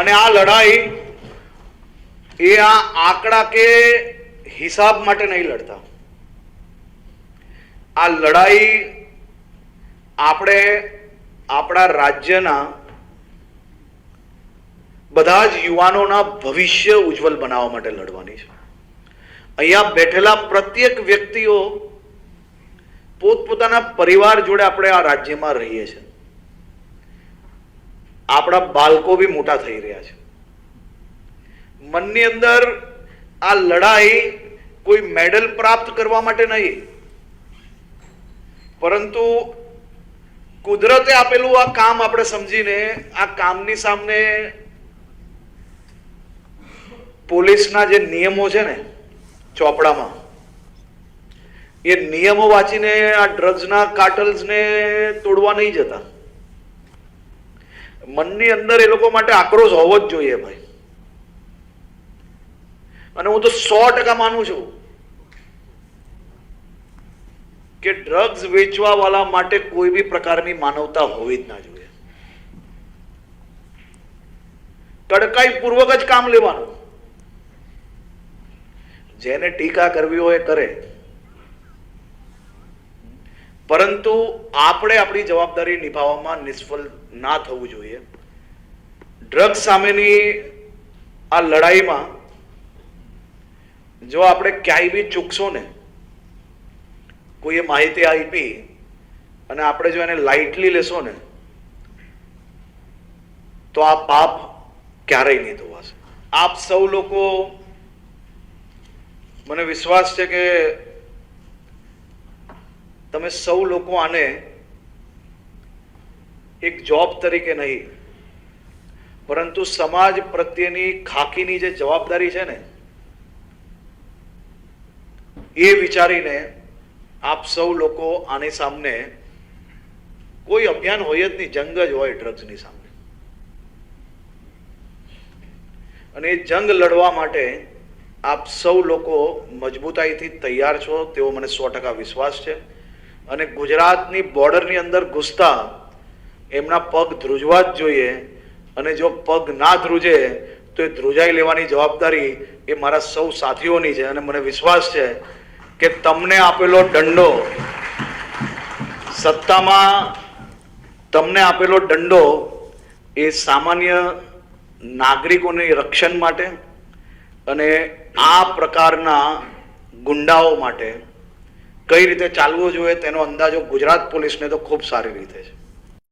અને આ લડાઈ એ આ આંકડા કે હિસાબ માટે નહીં લડતા. આ લડાઈ આપણે આપણા રાજ્યના બધા જ યુવાનોના ભવિષ્ય ઉજ્જવલ બનાવવા માટે લડવાની છે. અહીંયા બેઠેલા પ્રત્યેક વ્યક્તિઓ પોતપોતાના પરિવાર જોડે આપણે આ રાજ્યમાં રહીએ છીએ. આપણા બાળકો બી મોટા થઈ રહ્યા છે. મનની અંદર આ લડાઈ કોઈ મેડલ પ્રાપ્ત કરવા માટે નહીં, પરંતુ કુદરતે આપેલું આ કામ આપણે સમજીને, આ કામની સામે પોલીસના જે નિયમો છે ને, ચોપડામાં, એ નિયમો વાંચીને આ ડ્રગ્સના કાર્ટલ્સને તોડવા નહીં જતા. મનની અંદર એ લોકો માટે આક્રોશ હોવો જ જોઈએ ભાઈ. અને હું તો સો ટકા માનું છું કે ડ્રગ્સ વેચવા વાળા માટે કોઈ બી પ્રકારની માનવતા હોવી જ ના જોઈએ. કડકાઈ પૂર્વક જ કામ લેવાનું. જેને ટીકા કરવી હોય કરે. પરંતુ આપણે આપણી જવાબદારી નિભાવવામાં નિષ્ફળ ના થવું જોઈએ. ડ્રગ્સ સામેની આ લડાઈમાં જો આપણે ક્યાંય બી ચૂકશો ને, કોઈએ માહિતી આપી અને આપણે જો એને લાઇટલી લેશો ને, તો આ પાપ ક્યારેય નહીં ધોવાશે. આપ સૌ લોકો, મને વિશ્વાસ છે કે તમે સૌ લોકો આને એક જોબ તરીકે નહીં, પરંતુ સમાજ પ્રત્યેની ખાકીની જે જવાબદારી છે ને, એ વિચારીને આપ સૌ લોકો આની સામે કોઈ અભિયાન હોય જ નહીં, જંગ જ હોય ડ્રગ્સની સામે. અને એ જંગ લડવા માટે આપ સૌ લોકો મજબૂતાઈથી તૈયાર છો, તેવો મને સો ટકા વિશ્વાસ છે. અને ગુજરાતની બોર્ડરની અંદર ઘૂસતા એમના પગ ધ્રુજવા જ જોઈએ. અને જો પગ ના ધ્રુજે, તો એ ધ્રુજાઈ લેવાની જવાબદારી એ મારા સૌ સાથીઓની છે. અને મને વિશ્વાસ છે કે તમને આપેલો દંડો સત્તામાં તમને આપેલો દંડો એ સામાન્ય નાગરિકોની રક્ષણ માટે અને આ પ્રકારના ગુંડાઓ માટે કઈ રીતે ચાલવું જોઈએ તેનો અંદાજો ગુજરાત પોલીસને તો ખૂબ સારી રીતે છે.